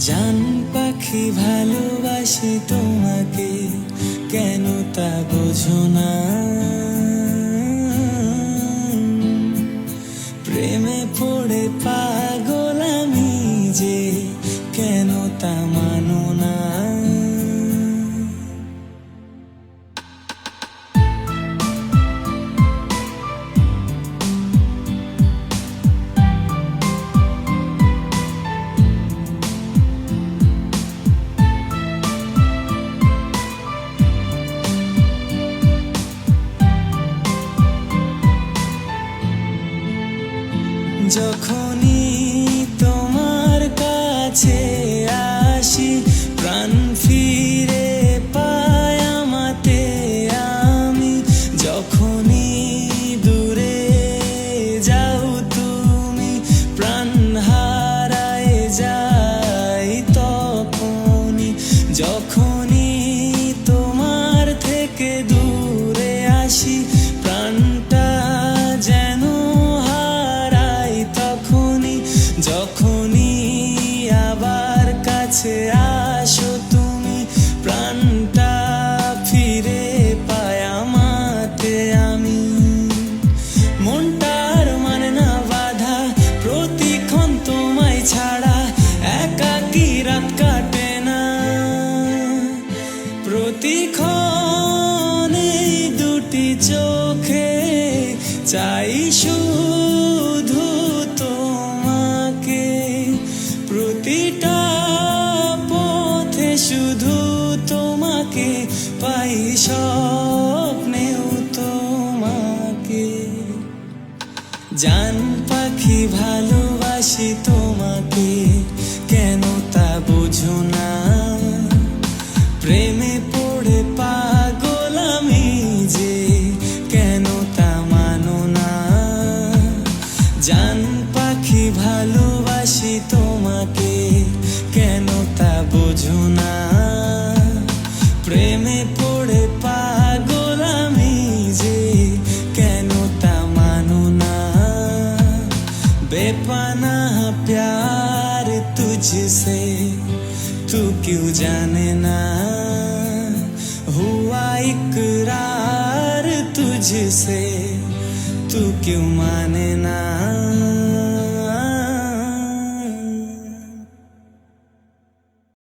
জান পাখি ভালোবাসি তোমাকে, কেন তা বোঝো না? প্রেমে পড়ে পাগল আমি যে, কেন তা যখনই তোমার কাছে আসি কাছে আসো তুমি। প্রাণটা ফিরে পায় আমাতে আমি। মনটার মানে না বাধা, প্রতিক্ষণ তোমায় ছাড়া একাকি রাত কাটে না। প্রতিক্ষণ দুটি চোখে চাই শুধু তোমাকে। প্রতিটা স্বপ্নেও তোমাকে। জান পাখি ভালোবাসি তোমাকে, কেন তা বুঝো না? প্রেমে পড়ে পাগল আমি যে, কেন তা মানো না? জান পাখি ভালোবাসি তোমাকে, কেন তা বুঝো না? প্রেমে बेपना प्यार तुझसे तू क्यों जाने ना? हुआ इकरार तुझसे तू क्यों माने ना?